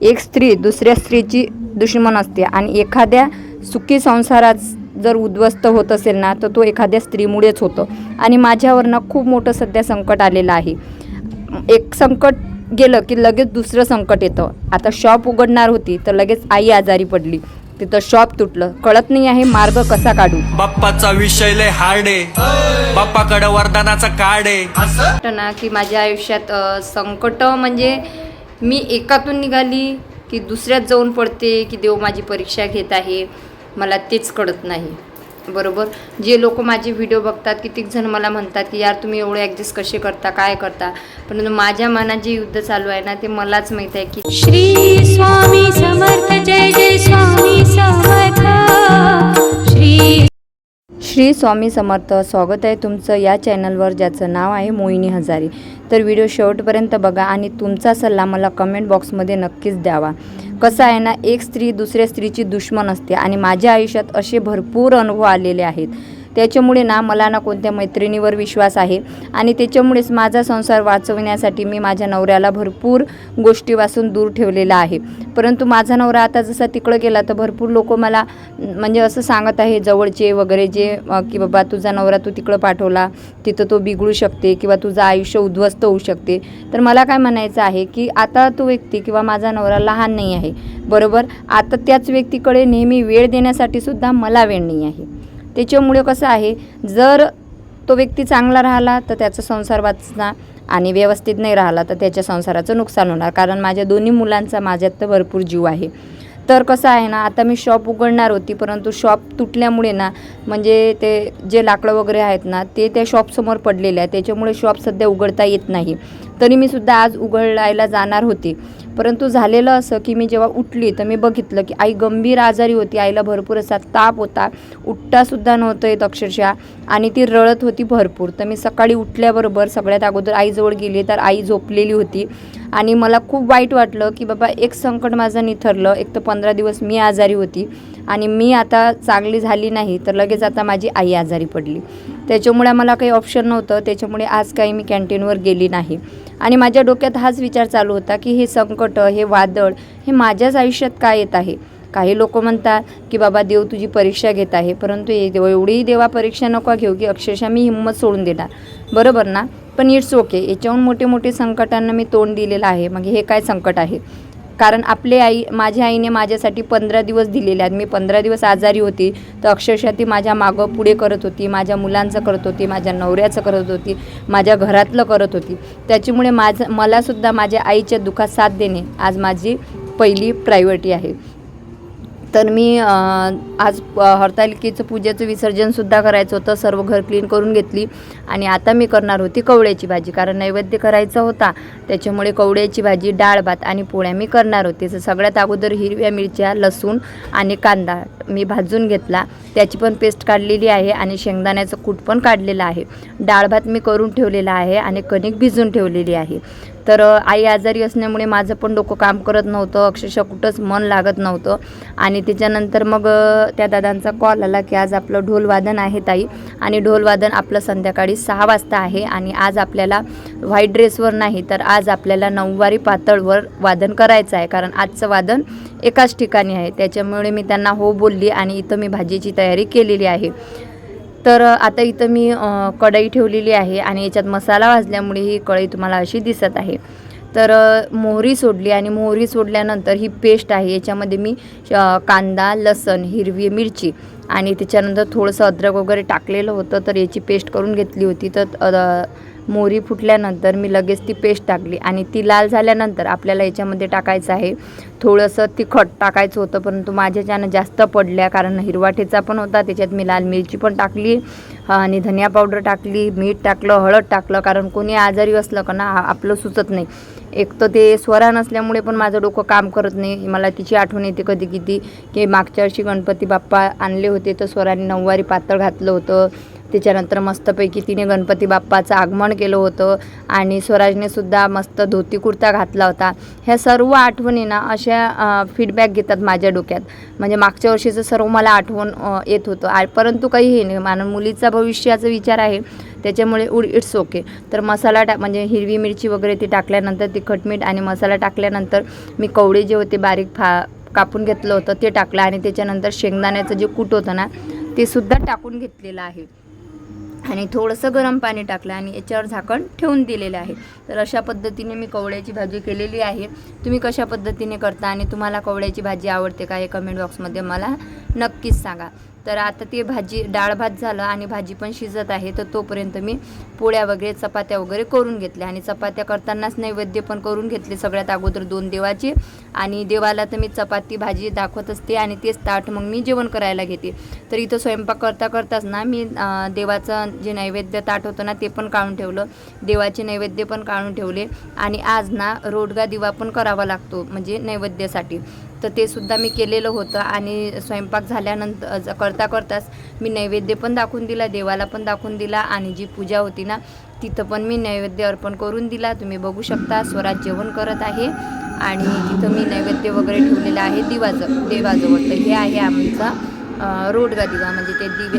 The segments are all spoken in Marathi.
एक स्त्री दुसऱ्या स्त्रीची दुश्मन असते आणि एखाद्या सुखी संसारात जर उद्ध्वस्त होत असेल ना तर तो एखाद्या स्त्रीमुळेच होतो. आणि माझ्यावरनं खूप मोठं सध्या संकट आलेलं आहे. एक संकट गेलं की लगेच दुसरं संकट येतं. आता शॉप उघडणार होती तर लगेच आई आजारी पडली. तिथं शॉप तुटलं. कळत नाही आहे मार्ग कसा काढू. बाप्पाचा विषय लय हार्ड आहे. बाप्पाकडे वरदानाचा कार्ड आहे. वाटतं ना की माझ्या आयुष्यात संकट म्हणजे मी एकातून निघाली की दुसऱ्यात जाऊन पडते की देव माझी परीक्षा घेत आहे. मला तेच कळत नाही. बरोबर? जे लोक माझे व्हिडिओ बघतात कितीकजण मला म्हणतात की यार तुम्ही एवढे ॲडजस्ट कसे करता? काय करता? परंतु माझ्या मनात जे युद्ध चालू आहे ना ते मलाच माहीत आहे की श्री स्वामी समर्थ जय जय स्वामी समर्थ. श्री श्री स्वामी समर्थ. स्वागत आहे तुमचं या चॅनलवर ज्याचं नाव आहे मोहिनी हजारी. तर व्हिडिओ शेवटपर्यंत बघा आणि तुमचा सल्ला मला कमेंट बॉक्समध्ये नक्कीच द्यावा. कसं आहे ना एक स्त्री दुसऱ्या स्त्रीची दुश्मन असते आणि माझ्या आयुष्यात असे भरपूर अनुभव आलेले आहेत. त्याच्यामुळे ना मला ना कोणत्या मैत्रिणीवर विश्वास आहे. आणि त्याच्यामुळेच माझा संसार वाचवण्यासाठी मी माझ्या नवऱ्याला भरपूर गोष्टीपासून दूर ठेवलेला आहे. परंतु माझा नवरा आता जसा तिकडं गेला तर भरपूर लोक मला म्हणजे असं सांगत आहे जवळचे वगैरे जे की बाबा तुझा नवरा तू तिकडं पाठवला तिथं तो बिघडू शकते किंवा तुझं आयुष्य उद्ध्वस्त होऊ शकते. तर मला काय म्हणायचं आहे की आता तो व्यक्ती किंवा माझा नवरा लहान नाही आहे. बरोबर? आता त्याच व्यक्तीकडे नेहमी वेळ देण्यासाठी सुद्धा मला वेळ नाही आहे. त्याच्यामुळे कसं आहे जर तो व्यक्ती चांगला राहिला तर त्याचा संसार वाचणार आणि व्यवस्थित नाही राहिला तर त्याच्या संसाराचं नुकसान होणार. कारण माझ्या दोन्ही मुलांचा माझ्यात तर भरपूर जीव आहे. तर कसं आहे ना आता मी शॉप उघडणार होती परंतु शॉप तुटल्यामुळे ना म्हणजे ते जे लाकडं वगैरे आहेत ना ते त्या शॉपसमोर पडलेले आहे त्याच्यामुळे शॉप सध्या उघडता येत नाही. तरी मी सुद्धा आज उघडायला जाणार होते. परंतु झालेलं असं की मी जेव्हा उठली तर मी बघितलं की आई गंभीर आजारी होती. आईला भरपूर असा ताप होता. उठतासुद्धा नव्हतं येत अक्षरशः आणि ती रडत होती भरपूर. तर मी सकाळी उठल्याबरोबर सगळ्यात अगोदर आईजवळ गेली तर आई झोपलेली होती. आणि मला खूप वाईट वाटलं की बाबा एक संकट माझं निथरलं. एक तर पंधरा दिवस मी आजारी होती आणि मी आता चांगली झाली नाही तर लगेच आता माझी आई आजारी पडली. त्याच्यामुळे मला काही ऑप्शन नव्हतं. त्याच्यामुळे आज काही मी कॅन्टीनवर गेली नाही. आणि माझ्या डोक्यात हाच विचार चालू होता की हे संकट हे वादळ हे माझ्याच आयुष्यात काय येत आहे? काही लोक म्हणतात की बाबा देव तुझी परीक्षा घेत आहे. परंतु एवढीही देवा परीक्षा नको घेऊ की अक्षरशः मी हिंमत सोडून देणार. बरोबर ना? पण इट्स ओके याच्याहून मोठे मोठे संकटांना मी तोंड दिलेलं आहे. मग हे काय संकट आहे? कारण आपले आई माझ्या आईने माझ्यासाठी पंधरा दिवस दिलेले आहेत. मी पंधरा दिवस आजारी होती तर अक्षरशः ती माझ्या मागं पुढे करत होती माझ्या मुलांचं करत होती माझ्या नवऱ्याचं करत होती माझ्या घरातलं करत होती. त्याच्यामुळे माझं मलासुद्धा माझ्या आईच्या दुःखात साथ देणे आज माझी पहिली प्रायोरिटी आहे. तर मी आज हरतालिकेचं पूजेचं विसर्जनसुद्धा करायचं होतं. सर्व घर क्लीन करून घेतली. आणि आता मी करणार होती कवड्याची भाजी. कारण नैवेद्य करायचा होता. त्याच्यामुळे कवड्याची भाजी डाळ भात आणि पोळ्या मी करणार होते. तर सगळ्यात अगोदर हिरव्या मिरच्या लसूण आणि कांदा मी भाजून घेतला. त्याची पण पेस्ट काढलेली आहे आणि शेंगदाण्याचं कूट पण काढलेलं आहे. डाळ भात मी करून ठेवलेला आहे आणि कणिक भिजून ठेवलेली आहे. तर आई आजारी असल्यामुळे माझं पण डोकं काम करत नव्हतं. अक्षरशः कुठंच मन लागत नव्हतं. आणि त्याच्यानंतर मग त्या दादांचा कॉल आला की आज आपलं ढोलवादन आहे ताई. आणि ढोलवादन आपलं संध्याकाळी सहा वाजता आहे आणि आज आपल्याला व्हाईट ड्रेसवर नाही तर आज आपल्याला नऊवारी पातळवर वादन करायचं आहे. कारण आजचं वादन एकाच ठिकाणी आहे. त्याच्यामुळे मी त्यांना हो बोलली आणि इथं मी भाजीची तयारी केलेली आहे. तर आता इथं मी कढई ठेवलेली आहे आणि याच्यात मसाला भाजल्यामुळे ही कढई तुम्हाला अशी दिसत आहे. तर मोहरी सोडली आणि मोहरी सोडल्यानंतर ही पेस्ट आहे. याच्यामध्ये मी कांदा लसण हिरवी मिरची आणि त्याच्यानंतर थोडंसं अद्रक वगैरे टाकलेलं होतं तर याची पेस्ट करून घेतली होती. तर मोहरी फुटल्यानंतर मी लगेच ती पेस्ट टाकली आणि ती लाल झाल्यानंतर आपल्याला याच्यामध्ये टाकायचं आहे. थोडंसं तिखट टाकायचं होतं परंतु माझ्याच्यानं जास्त पडल्या कारण हिरवा ठेचा पण होता त्याच्यात मी लाल मिरची पण टाकली आणि धनिया पावडर टाकली मीठ टाकलं हळद टाकलं कारण कोणी आजारी असलं का ना आपलं सुचत नाही. एक तर ते स्वरा नसल्यामुळे पण माझं डोकं काम करत नाही. मला तिची आठवण येते कधी किती की मागच्या वर्षी गणपती बाप्पा आणले होते. तर स्वराने नऊवारी पातळ घातलं होतं. त्याच्यानंतर मस्तपैकी तिने गणपती बाप्पाचं आगमन केलं होतं. आणि स्वराजने सुद्धा मस्त धोती कुर्ता घातला होता. ह्या सर्व आठवणी ना अशा फीडबॅक घेतात माझ्या डोक्यात. म्हणजे मागच्या वर्षीचं सर्व मला आठवण येत होतं. आ परंतु काही हे नाही. मान मुलीचा भविष्याचा विचार आहे त्याच्यामुळे उड इट्स ओके तर मसाला टा म्हणजे हिरवी मिरची वगैरे ती टाकल्यानंतर तिखट मीठ आणि मसाला टाकल्यानंतर मी कवडे जे होते बारीक फा कापून घेतलं होतं ते टाकलं आणि त्याच्यानंतर शेंगदाण्याचं जे कूट होतं ना ते सुद्धा टाकून घेतलेलं आहे. आणि थोडंसं गरम पाणी टाकलं आणि याच्यावर झाकण ठेवून दिलेलं आहे. तर अशा पद्धतीने मी कवळ्याची भाजी केलेली आहे. तुम्ही कशा पद्धतीने करता आणि तुम्हाला कवळ्याची भाजी आवडते का हे कमेंट बॉक्समध्ये मला नक्कीच सांगा. तर आता ते भाजी डाळ भात झालं आणि भाजी पण शिजत आहे तर तोपर्यंत मी पोळ्या वगैरे चपात्या वगैरे करून घेतल्या. आणि चपात्या करतानाच नैवेद्य पण करून घेतले सगळ्यात अगोदर दोन देवाचे. आणि देवाला तर मी चपाती भाजी दाखवत असते आणि तेच ताट मग मी जेवण करायला घेते. तर इथं स्वयंपाक करता करताच ना मी देवाचं जे नैवेद्य ताट होतं ना ते पण काढून ठेवलं. देवाचे नैवेद्य पण काढून ठेवले. आणि आज ना रोडगा दिवा पण करावा लागतो म्हणजे नैवेद्यासाठी. तर ते सुद्धा मी केलेलं होतं आणि स्वयंपाक झाल्यानंतर करता करताच मी नैवेद्य पण दाखवून दिला देवाला पण दाखवून दिला आणि जी पूजा होती ना तिथं पण मी नैवेद्य अर्पण करून दिला. तुम्ही बघू शकता स्वराज जेवण करत आहे आणि तिथं मी नैवेद्य वगैरे ठेवलेलं आहे दिवाज देवाजवळ. तर हे आहे आमचा रोडगा दिवा म्हणजे ते दिवे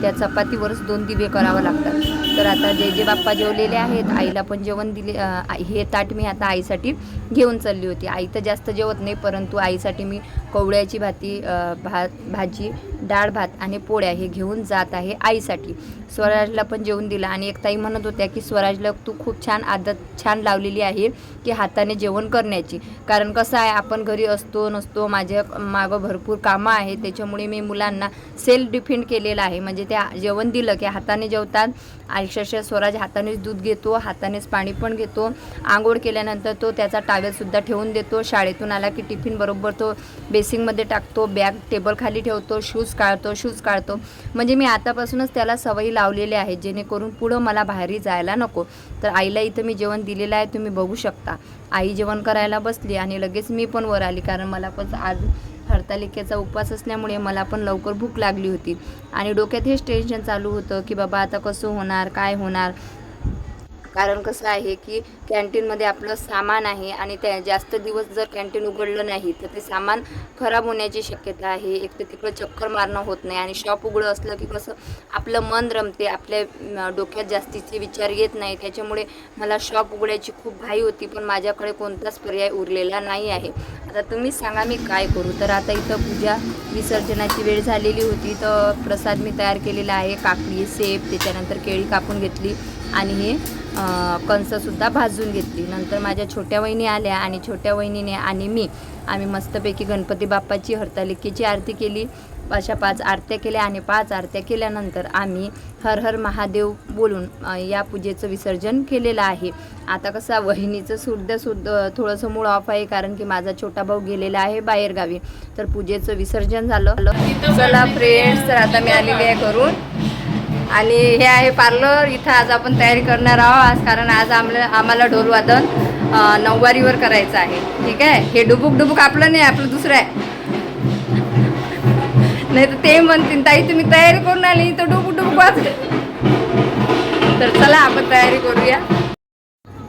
त्या चपातीवरच दोन दिवे करावं लागतात. तर आता जे जे बाप्पा जेवलेले आहेत आईला पण जेवण दिले आई- हे ताट मी आता आईसाठी घेऊन चालली होती. आई तर जास्त जेवत नाही परंतु आईसाठी मी कवळ्याची भाती भा भात भाजी डाळ भात आणि पोळ्या हे घेऊन जात आहे आईसाठी. स्वराजला पण जेवून दिलं आणि एक ताई म्हणत होत्या की स्वराजला तू खूप छान आदत छान लावलेली आहे की हाताने जेवण करण्याची. कारण कसं आहे आपण घरी असतो नसतो माझ्या मागं भरपूर कामं आहे त्याच्यामुळे मी मुलांना सेल्फ डिफेंड केलेलं आहे. म्हणजे त्या जेवण दिलं की हाताने जेवतात. अक्षरशः स्वराज हातानेच दूध घेतो हातानेच पाणी पण घेतो. आंघोळ केल्यानंतर तो त्याचा टावेलसुद्धा ठेवून देतो. शाळेतून आला की टिफिन बरोबर तो बेसिंगमध्ये टाकतो. बॅग टेबल खाली ठेवतो. शूज काढतो शूज काढतो. म्हणजे मी आतापासूनच त्याला सवयी लावलेल्या आहेत. जेणेकरून पुढं मला बाहेरही जायला नको. तर आईला इथं मी जेवण दिलेलं आहे. तुम्ही बघू शकता. आई जेवण करायला बसली आणि लगेच मी पण वर आली. कारण मला पण आज हरतालिकेचा उपवास असल्यामुळे मला पण लवकर भूक लागली होती. आणि डोक्यात हेच टेन्शन चालू होतं की बाबा आता कसं होणार काय होणार? कारण कसं आहे की कॅन्टीनमध्ये आपलं सामान आहे आणि त्या जास्त दिवस जर कॅन्टीन उघडलं नाही तर ते सामान खराब होण्याची शक्यता आहे. एक तर तिकडं चक्कर मारणं होत नाही आणि शॉप उघडं असलं की कसं आपलं मन रमते आपल्या डोक्यात जास्तीचे विचार येत नाही. त्याच्यामुळे मला शॉप उघडायची खूप घाई होती पण माझ्याकडे कोणताच पर्याय उरलेला नाही आहे. आता तुम्ही सांगा मी काय करू? तर आता इथं पूजा विसर्जनाची वेळ झालेली होती तर प्रसाद मी तयार केलेला आहे. काकडी सेब त्याच्यानंतर केळी कापून घेतली आणि हे कणसंसुद्धा भाजून घेतली. नंतर माझ्या छोट्या वहिनी आल्या आणि छोट्या वहिनीने आणि मी आम्ही मस्तपैकी गणपती बाप्पाची हरतालिकेची आरती केली. अशा पाच आरत्या केल्या आणि पाच आरत्या केल्यानंतर आम्ही हर हर महादेव बोलून या पूजेचं विसर्जन केलेलं आहे. आता कसं वहिनीचं सुद्धा सुद्धा थोडंसं मूळ ऑफ आहे कारण की माझा छोटा भाऊ गेलेला आहे बाहेरगावी तर पूजेचं विसर्जन झालं. चला फ्रेंड्स तर आता मी आलेली आहे करून आणि हे आहे पार्लर इथं आज आपण तयारी करणार आहोत. आज कारण आज आम्हाला आम्हाला ढोलवादन नऊवारीवर करायचं आहे. ठीक आहे? हे डुबुक डुबुक आपलं नाही आपलं दुसरं आहे. नाही तर ते म्हणतील ताई तुम्ही तयारी करून आली तर डुबुक डुबुक वाजले तर चला आपण तयारी करूया.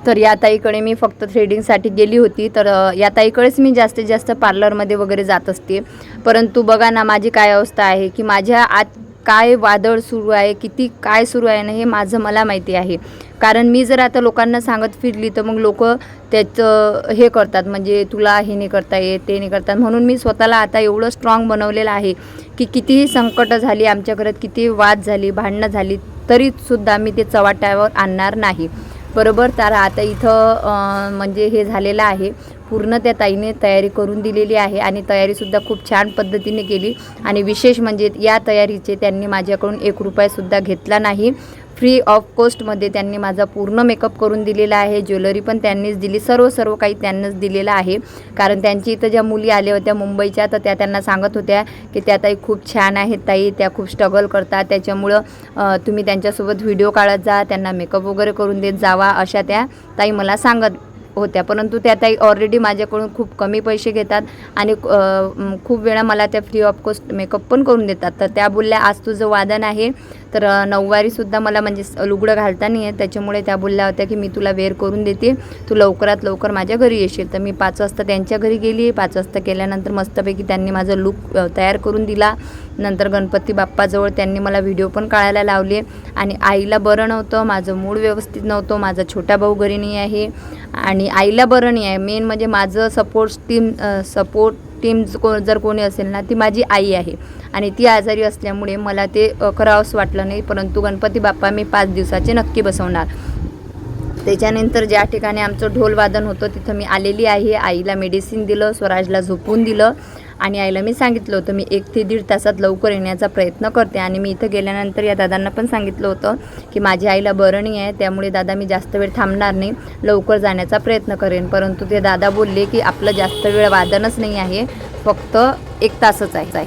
तर या ताईकडे मी फक्त थ्रेडिंगसाठी गेली होती. तर या ताईकडेच मी जास्तीत जास्त पार्लरमध्ये वगैरे जात असते. परंतु बघा ना माझी काय अवस्था आहे की माझ्या आत काय वादळ सुरू आहे किती काय सुरू आहे ना हे माझं मला माहिती आहे. कारण मी जर आता लोकांना सांगत फिरली तर मग लोक त्याचं हे करतात म्हणजे तुला हे नाही करता येत ते नाही करतात. म्हणून मी स्वतःला आता एवढं स्ट्रॉंग बनवलेलं आहे की कितीही संकटं झाली आमच्या घरात किती वाद झाली भांडणं झाली तरीसुद्धा मी ते चव्हाट्यावर आणणार नाही. बरोबर? तर आता इथं म्हणजे हे झालेलं आहे. पूर्ण त्या ताईने तयारी करून दिलेली आहे आणि तयारीसुद्धा खूप छान पद्धतीने केली. आणि विशेष म्हणजे या तयारीचे त्यांनी माझ्याकडून एक रुपयासुद्धा घेतला नाही. फ्री ऑफ कॉस्टमध्ये त्यांनी माझा पूर्ण मेकअप करून दिलेला आहे. ज्वेलरी पण त्यांनीच दिली. सर्व सर्व काही त्यांनाच दिलेलं आहे. कारण त्यांची इथं ज्या मुली आल्या होत्या मुंबईच्या तर त्या त्यांना सांगत होत्या की त्या ताई खूप छान आहेत ताई. त्या खूप स्ट्रगल करतात. त्याच्यामुळं तुम्ही त्यांच्यासोबत व्हिडिओ काढत जा. त्यांना मेकअप वगैरे करून देत जावा अशा त्या ताई मला सांगत होत्या. परंतु त्या ताई ऑलरेडी माझ्याकडून खूप कमी पैसे घेतात आणि खूप वेळा मला त्या फ्री ऑफ कॉस्ट मेकअप पण करून देतात. तर त्या बोलल्या आज तुझं वादन आहे. तर नऊवारीसुद्धा मला म्हणजे लुगडं घालता नाही आहे त्याच्यामुळे त्या बोलल्या होत्या की मी तुला वेअर करून देते. तू लवकरात लवकर माझ्या घरी येशील. तर मी पाच वाजता त्यांच्या घरी गेली. पाच वाजता केल्यानंतर मस्तपैकी त्यांनी माझं लुक तयार करून दिला. नंतर गणपती बाप्पाजवळ त्यांनी मला व्हिडिओ पण काढायला लावले. आणि आईला बरं नव्हतं. माझं मूड व्यवस्थित नव्हतं. माझा छोटा भाऊ घरी नाही आहे. आणि आईला बरं नाही आहे. मेन म्हणजे माझं सपोर्ट टीम सपोर्ट टीम को जर कोणी असेल ना ती माझी आई आहे. आणि ती आजारी असल्यामुळे मला ते करावंच वाटलं नाही. परंतु गणपती बाप्पा मी पाच दिवसाचे नक्की बसवणार. त्याच्यानंतर ज्या ठिकाणी आमचं ढोलवादन होतं तिथं मी आलेली आहे. आईला मेडिसिन दिलं स्वराजला झोपून दिलं. आणि आईला मी सांगितलं होतं मी एक ते दीड तासात लवकर येण्याचा प्रयत्न करते. आणि मी इथं गेल्यानंतर या दादांना पण सांगितलं होतं की माझ्या आईला बरं नाही आहे त्यामुळे दादा मी जास्त वेळ थांबणार नाही लवकर जाण्याचा प्रयत्न करेन. परंतु ते दादा बोलले की आपलं जास्त वेळ वादनच नाही आहे फक्त एक तासच आहे.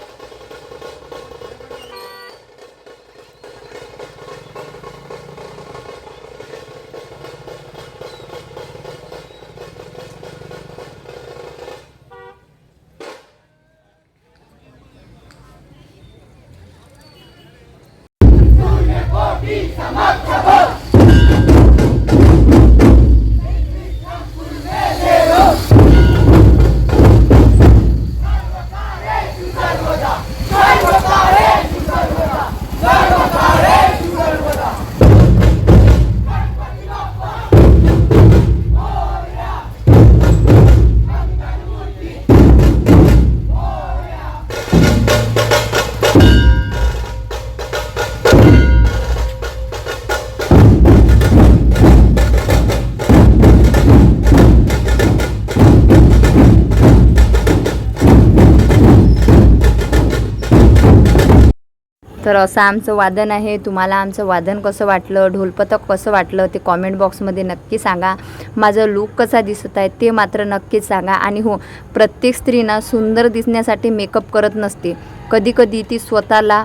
तर असं आमचं वादन आहे. तुम्हाला आमचं वादन कसं वाटलं ढोलपथक कसं वाटलं ते कॉमेंट बॉक्समध्ये नक्की सांगा. माझं लूक कसा दिसत आहे ते मात्र नक्कीच सांगा. आणि हो प्रत्येक स्त्रीना सुंदर दिसण्यासाठी मेकअप करत नसते. कधीकधी ती स्वतःला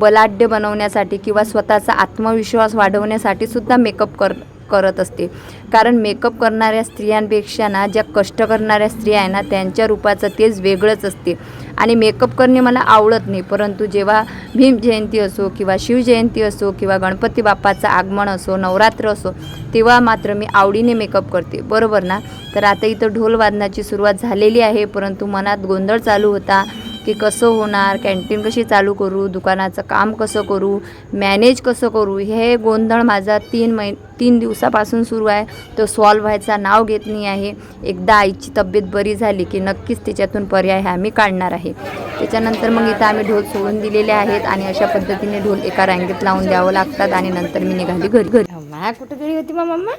बलाढ्य बनवण्यासाठी किंवा स्वतःचा आत्मविश्वास वाढवण्यासाठी सुद्धा मेकअप कर करत असते. कारण मेकअप करणाऱ्या स्त्रियांपेक्षा ना ज्या कष्ट करणाऱ्या स्त्रिया आहे ना त्यांच्या रूपाचं तेच वेगळंच असते. आणि मेकअप करणे मला आवडत नाही. परंतु जेव्हा भीम जयंती असो किंवा शिवजयंती असो किंवा गणपती बाप्पाचं आगमन असो नवरात्र असो तेव्हा मात्र मी आवडीने मेकअप करते. बरोबर ना? तर आता इथं ढोल वादनाची सुरुवात झालेली आहे. परंतु मनात गोंधळ चालू होता. की कसं होणार कॅन्टीन कशी चालू करू दुकानाचं काम कसं करू मॅनेज कसं करू हे गोंधळ माझा तीन मै तीन दिवसापासून सुरू आहे. तो सॉल्व व्हायचा नाव घेत नाही आहे. एकदा आईची तब्येत बरी झाली की नक्कीच त्याच्यातून पर्याय हा आम्ही काढणार आहे. त्याच्यानंतर मग इथं आम्ही ढोल सोडून दिलेले आहेत आणि अशा पद्धतीने ढोल एका रांगेत लावून द्यावं लागतात आणि नंतर मी निघाली घरी. घरी. मा कुठे गेली होती मग मम्मा?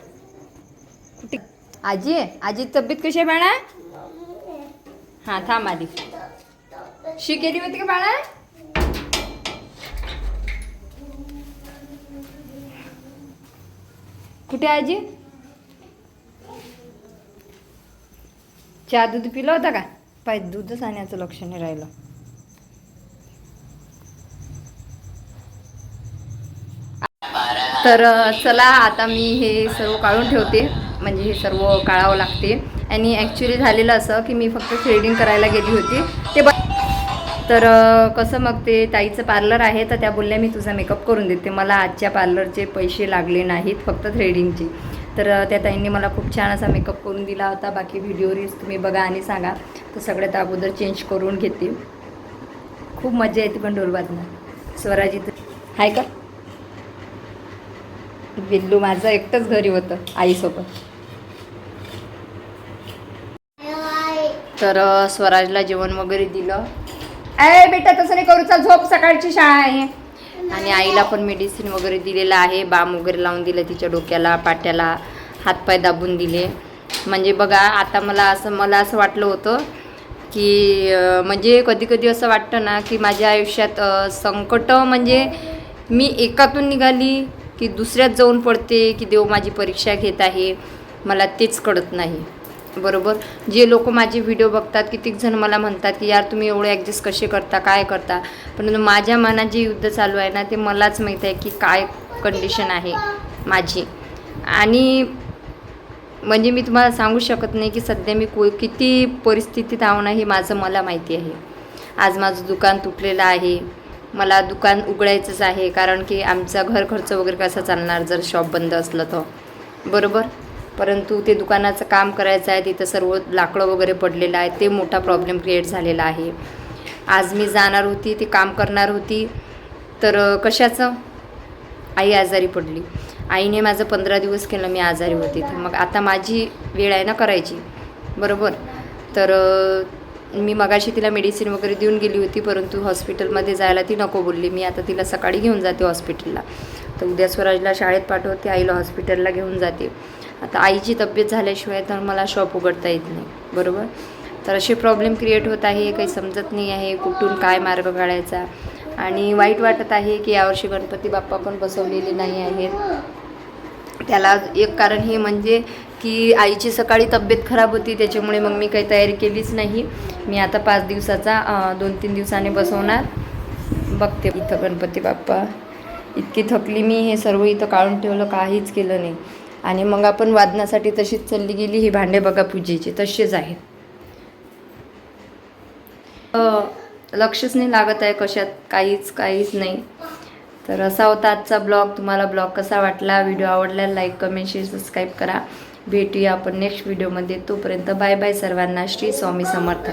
कुठे? आजी आजी तब्येत कशी आहे बाळा? हां थांब आधी. शी केली होती का बाळा? कुठे आहे आजी? चहा दूध पिलं होतं का? पाय दूधच आणण्याचं लक्ष नाही राहिलं. तर चला आता मी हे सर्व काढून ठेवते. म्हणजे हे सर्व काढावं लागते. आणि ॲक्च्युली झालेलं असं की मी फक्त थ्रेडिंग करायला गेली होती. ते ब तर कसं मग ते ताईचं पार्लर आहे तर त्या बोलल्या मी तुझा मेकअप करून देते. मला आजच्या पार्लरचे पैसे लागले नाहीत फक्त थ्रेडिंगचे तर त्या ताईंनी मला खूप छान असा मेकअप करून दिला होता. बाकी व्हिडिओ रील्स तुम्ही बघा आणि सांगा. तर सगळ्यात अगोदर चेंज करून घेते. खूप मजा येते पण ढोलबाजना स्वराजित. आहे का? बिल्लू माझं एकटंच घरी होतं आईसोबत. तर स्वराजला जेवण वगैरे दिलं. अरे बेटा तसं नाही करू चल झोप सकाळची शाळा आहे. आणि आईला पण मेडिसिन वगैरे दिलेलं आहे बाम वगैरे लावून दिलं तिच्या डोक्याला पाट्याला हातपाय दाबून दिले. म्हणजे बघा आता मला असं मला असं वाटलं होतं की म्हणजे कधी कधी असं वाटतं ना की माझ्या आयुष्यात संकट म्हणजे मी एकातून निघाली की दुसऱ्यात जाऊन पडते की देव माझी परीक्षा घेत आहे. मला तेच कळत नाही. बरोबर? जे लोक माझे व्हिडिओ बघतात कितीक जण मला म्हणतात की यार तुम्ही एवढे ॲडजस्ट कसे करता? काय करता? परंतु माझ्या मनात जे युद्ध चालू आहे ना ते मलाच माहीत आहे की काय कंडिशन आहे माझी. आणि म्हणजे मी तुम्हाला सांगू शकत नाही की सध्या मी को किती परिस्थितीत आहो ना हे माझं मला माहिती आहे. आज माझं दुकान तुटलेलं आहे. मला दुकान उघडायचंच आहे कारण की आमचा घर खर्च वगैरे कसा चालणार जर शॉप बंद असलं तर. बरोबर? परंतु ते दुकानाचं काम करायचं आहे तिथं सर्व लाकडं वगैरे पडलेलं आहे ते मोठा प्रॉब्लेम क्रिएट झालेला आहे. आज मी जाणार होती ती काम करणार होती तर कशाचं? आई आजारी पडली. आईने माझं पंधरा दिवस केलं मी आजारी होती. तर मग आता माझी वेळ आहे ना करायची. बरोबर? तर मी मगाशी तिला मेडिसिन वगैरे देऊन गेली होती परंतु हॉस्पिटलमध्ये जायला ती नको बोलली. मी आता तिला सकाळी घेऊन जाते हॉस्पिटलला तर उद्या स्वराजला शाळेत पाठवते आईला हॉस्पिटलला घेऊन जाते. आता आईची तब्येत झाल्याशिवाय तर मला शॉप उघडता येत नाही. बरोबर? तर असे प्रॉब्लेम क्रिएट होत आहे काही समजत नाही आहे कुठून काय मार्ग काढायचा? आणि वाईट वाटत आहे की यावर्षी गणपती बाप्पा पण बसवलेले नाही आहेत. त्याला एक कारण हे म्हणजे की आईची सकाळी तब्येत खराब होती त्याच्यामुळे मग मी काही तयारी केलीच नाही. मी आता पाच दिवसाचा दोन तीन दिवसाने बसवणार. बघते इथं गणपती बाप्पा. इतकी थकली मी हे सर्व इथं काढून ठेवलं काहीच केलं नाही. आणि मग आपण वादनासाठी तशीच चालली गेली ही भांडे बघा पूजेची तसेच आहेत. लक्षच नाही लागत आहे कशात काहीच काहीच नाही. तर असा होता आजचा ब्लॉग. तुम्हाला ब्लॉग कसा वाटला? व्हिडिओ आवडला लाईक कमेंट शेअर सबस्क्राईब करा. भेटूया आपण नेक्स्ट व्हिडिओमध्ये. तोपर्यंत बाय बाय सर्वांना. श्री स्वामी समर्थ.